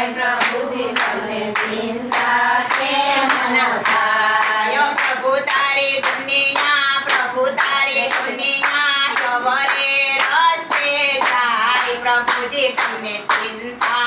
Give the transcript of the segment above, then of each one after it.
થાય પ્રભુજી તમને ચિંતા કેમ ન થાય પ્રભુ તારી દુનિયા પ્રભુ તારી દુનિયા સવરે રસ્તે જાય પ્રભુજી તમને ચિંતા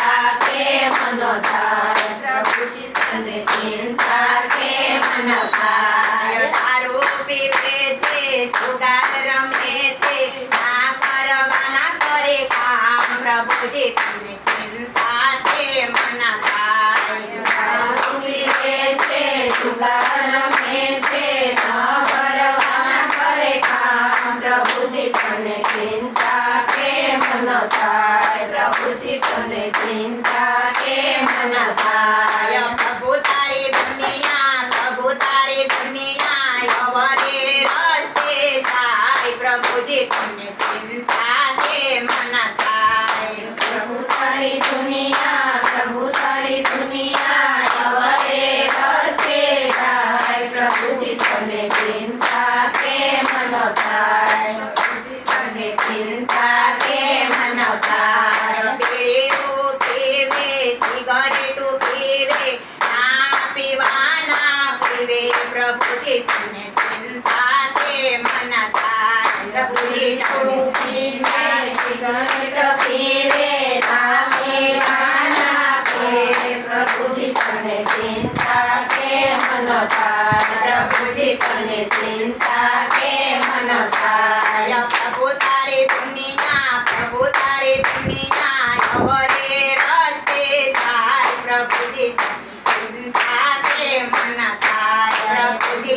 ચિંતા કેમ થાય પ્રભુજી તને ચિંતા કેમ ન થાય દારૂ પીવે છે જુગાર રમે છે ના કરવાના કરે કામ પ્રભુજી તમને ચિંતા કેમ ન થાય नपाय दुनिया प्रभु तारे दुनिया चिंता પ્રભુજી તને ચિંતા કે ન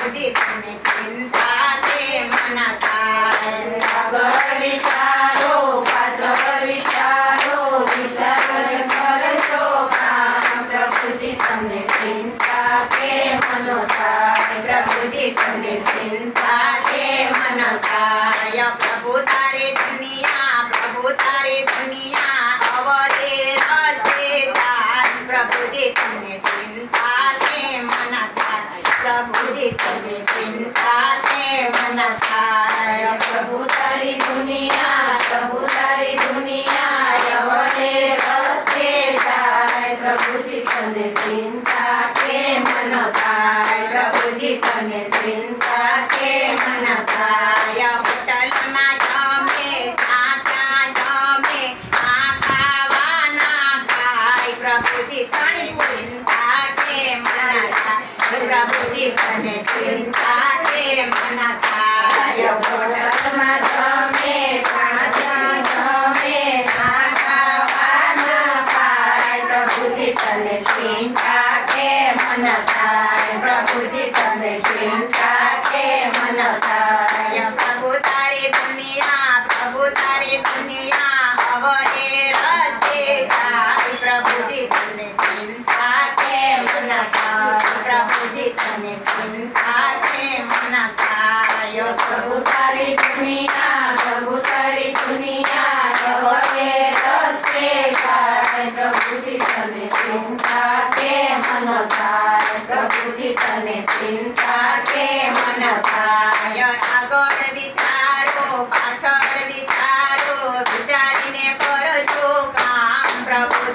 થાય પ્રભુજી તમને ચિંતા કેમ ન થાય આગળ વિચારો પાછળ વિચારો વિચારને કરજો કામ પ્રભુજી તમને ચિંતા કેમ ન થાય પ્રભુજી તમને ચિંતા કેમ ન થાય પ્રભુ તારી દુનિયા પ્રભુ તારી દુનિયા અવરે રસ્તે જાય પ્રભુજી તમને થાય પ્રભુ તારી દુનિયા પ્રભુ તારી દુનિયા અવરે રસ્તે જાય પ્રભુજી તને ચિંતા કેમ ન થાય પ્રભુજી તને ચિંતા કેમ ન થાય હોટલમાં જમે ત્યાં જમે આ ખાવાના ખાય પ્રભુજી તને ચિંતા કેમ ન થાય પ્રભુજી તને ચિંતા પ્રભુ તારી દુનિયા અવરે રસ્તે જાય પ્રભુજી તને ચિંતા કેમ ન થાય પ્રભુજી તને ચિંતા કેમ ન થાય પ્રભુ તારી દુનિયા પ્રભુ તારી દુનિયા થાય પ્રભુજી તને ચિંતા કેમ ન થાય પ્રભુજી તને ચિંતા કેમ ન થાય આગળ વિચારો પાછળ વિચારો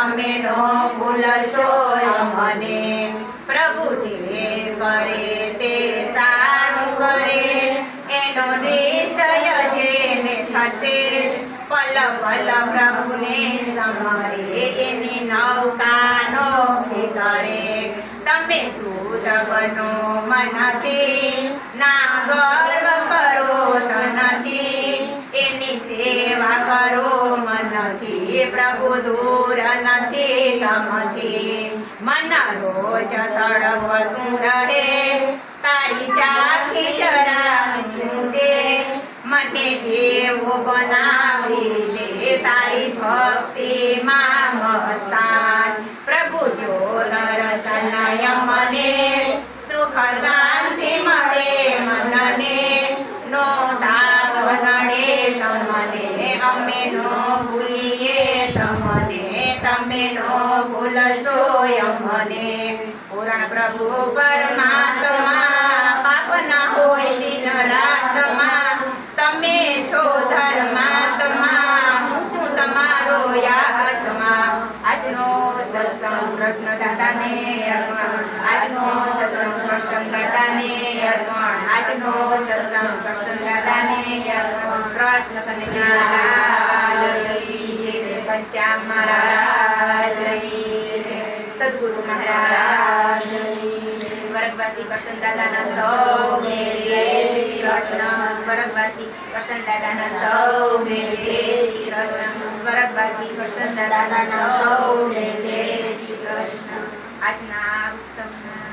તમે નો ભૂલશો અમને પ્રભુ કરે તે સારું કરે. એનો નિશ્ચય જેને થશે, પલ પલ પ્રભુને સમરે એની નૌકાનો કરે તમે શુદ્ધ બનો મનથી ના ગર્વ કરો તનથી. એની સેવા કરો મનથી. પ્રભુ દૂર નથી તમથી મન રોજ તડપતું રહે. તારી ચાખી મૂકે. મને જેવો બનાવી દે તારી ભક્તિમાં મસ્તાન પ્રભુ જો દર્શનય મને સુખ ભૂલશો મને. પૂરણ પ્રભુ પરમાત્મા, પાપ ના હોય દિન રાતમાં. તમે છો ધર્માત્મા, હું શું તમારો યાત્મા આજનો સત્સંગ કૃષ્ણ દાદાને અર્પણ. આજનો સત્સંગ કૃષ્ણ દાદાને અર્પણ. આજનો સત્સંગ કૃષ્ણ દાદાને અર્પણ. કૃષ્ણ કનૈયાલાલ કી જય ઘનશ્યામ મહારાજ. સદગુરુ મહારાજ કી જય. સ્વર્ગવાસી કૃષ્ણ દાદાના સૌને જય શ્રી કૃષ્ણ સ્વર્ગવાસી કૃષ્ણ દાદાના સૌને જય શ્રી કૃષ્ણ સ્વર્ગવાસી કૃષ્ણ દાદાના સૌને જય શ્રી કૃષ્ણ આજના ઉત્સવના